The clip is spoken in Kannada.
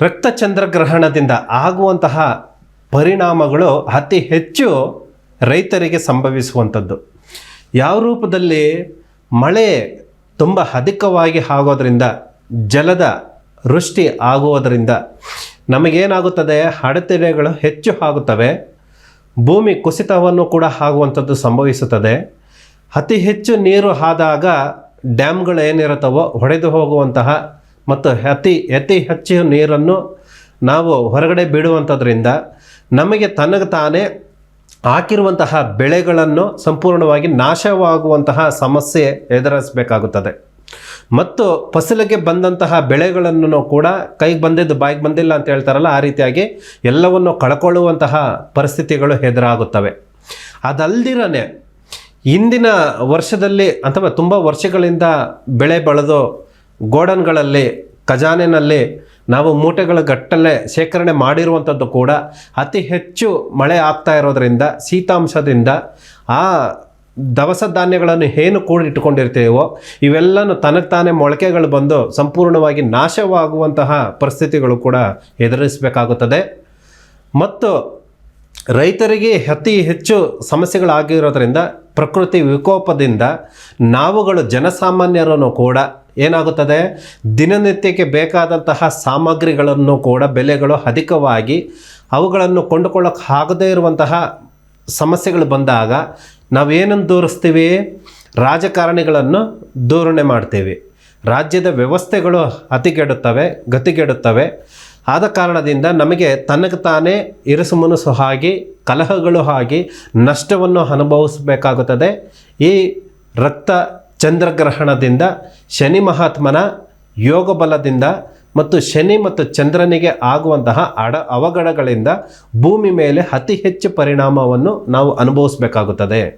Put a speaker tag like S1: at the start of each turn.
S1: ರಕ್ತ ಚಂದ್ರಗ್ರಹಣದಿಂದ ಆಗುವಂತಹ ಪರಿಣಾಮಗಳು ಅತಿ ಹೆಚ್ಚು ರೈತರಿಗೆ ಸಂಭವಿಸುವಂಥದ್ದು. ಯಾವ ರೂಪದಲ್ಲಿ ಮಳೆ ತುಂಬ ಅಧಿಕವಾಗಿ ಆಗೋದರಿಂದ, ಜಲದ ವೃಷ್ಟಿ ಆಗುವುದರಿಂದ ನಮಗೇನಾಗುತ್ತದೆ? ಅಡೆತಡೆಗಳು ಹೆಚ್ಚು ಆಗುತ್ತವೆ. ಭೂಮಿ ಕುಸಿತವನ್ನು ಕೂಡ ಆಗುವಂಥದ್ದು ಸಂಭವಿಸುತ್ತದೆ. ಅತಿ ಹೆಚ್ಚು ನೀರು ಆದಾಗ ಡ್ಯಾಮ್ಗಳು ಏನಿರುತ್ತವೋ, ಹೊಡೆದು ಹೋಗುವಂತಹ ಮತ್ತು ಅತಿ ಅತಿ ಹೆಚ್ಚು ನೀರನ್ನು ನಾವು ಹೊರಗಡೆ ಬಿಡುವಂಥದ್ರಿಂದ ನಮಗೆ ತನಗೆ ತಾನೇ ಹಾಕಿರುವಂತಹ ಬೆಳೆಗಳನ್ನು ಸಂಪೂರ್ಣವಾಗಿ ನಾಶವಾಗುವಂತಹ ಸಮಸ್ಯೆ ಎದುರಿಸಬೇಕಾಗುತ್ತದೆ. ಮತ್ತು ಫಸಲಿಗೆ ಬಂದಂತಹ ಬೆಳೆಗಳನ್ನು ಕೂಡ ಕೈಗೆ ಬಂದಿದ್ದು ಬಾಯಿಗೆ ಬಂದಿಲ್ಲ ಅಂತ ಹೇಳ್ತಾರಲ್ಲ, ಆ ರೀತಿಯಾಗಿ ಎಲ್ಲವನ್ನು ಕಳ್ಕೊಳ್ಳುವಂತಹ ಪರಿಸ್ಥಿತಿಗಳು ಎದುರಾಗುತ್ತವೆ. ಅದಲ್ದಿರನೇ ಇಂದಿನ ವರ್ಷದಲ್ಲಿ ಅಥವಾ ತುಂಬ ವರ್ಷಗಳಿಂದ ಬೆಳೆ ಬೆಳೆದು ಗೋಡನ್ಗಳಲ್ಲಿ, ಖಜಾನೆನಲ್ಲಿ ನಾವು ಮೂಟೆಗಳ ಗಟ್ಟಲೆ ಶೇಖರಣೆ ಮಾಡಿರುವಂಥದ್ದು ಕೂಡ ಅತಿ ಹೆಚ್ಚು ಮಳೆ ಆಗ್ತಾ ಇರೋದರಿಂದ, ಶೀತಾಂಶದಿಂದ ಆ ದವಸ ಧಾನ್ಯಗಳನ್ನು ಏನು ಕೂಡಿಟ್ಟುಕೊಂಡಿರ್ತೀವೋ, ಇವೆಲ್ಲನೂ ತನಗೆ ತಾನೇ ಮೊಳಕೆಗಳು ಬಂದು ಸಂಪೂರ್ಣವಾಗಿ ನಾಶವಾಗುವಂತಹ ಪರಿಸ್ಥಿತಿಗಳು ಕೂಡ ಎದುರಿಸಬೇಕಾಗುತ್ತದೆ. ಮತ್ತು ರೈತರಿಗೆ ಅತಿ ಹೆಚ್ಚು ಸಮಸ್ಯೆಗಳಾಗಿರೋದರಿಂದ, ಪ್ರಕೃತಿ ವಿಕೋಪದಿಂದ ನಾವುಗಳು ಜನಸಾಮಾನ್ಯರನ್ನು ಕೂಡ ಏನಾಗುತ್ತದೆ? ದಿನನಿತ್ಯಕ್ಕೆ ಬೇಕಾದಂತಹ ಸಾಮಗ್ರಿಗಳನ್ನು ಕೂಡ ಬೆಲೆಗಳು ಅಧಿಕವಾಗಿ ಅವುಗಳನ್ನು ಕೊಂಡುಕೊಳ್ಳೋಕೆ ಆಗದೇ ಇರುವಂತಹ ಸಮಸ್ಯೆಗಳು ಬಂದಾಗ ನಾವೇನನ್ನು ದೂರಿಸ್ತೀವಿ? ರಾಜಕಾರಣಿಗಳನ್ನು ದೂರಣೆ ಮಾಡ್ತೀವಿ. ರಾಜ್ಯದ ವ್ಯವಸ್ಥೆಗಳು ಅತಿಗೆಡುತ್ತವೆ, ಗತಿಗೆಡುತ್ತವೆ. ಆದ ಕಾರಣದಿಂದ ನಮಗೆ ತನಗೆ ತಾನೇ ಇರುಸು ಮುನುಸು ಆಗಿ ಕಲಹಗಳು ಆಗಿ ನಷ್ಟವನ್ನು ಅನುಭವಿಸಬೇಕಾಗುತ್ತದೆ. ಈ ರಕ್ತ ಚಂದ್ರಗ್ರಹಣದಿಂದ ಶನಿ ಮಹಾತ್ಮನ ಯೋಗ ಬಲದಿಂದ ಮತ್ತು ಶನಿ ಮತ್ತು ಚಂದ್ರನಿಗೆ ಆಗುವಂತಹ ಅಡ ಅವಘಡಗಳಿಂದ ಭೂಮಿ ಮೇಲೆ ಅತಿ ಹೆಚ್ಚು ಪರಿಣಾಮವನ್ನು ನಾವು ಅನುಭವಿಸಬೇಕಾಗುತ್ತದೆ.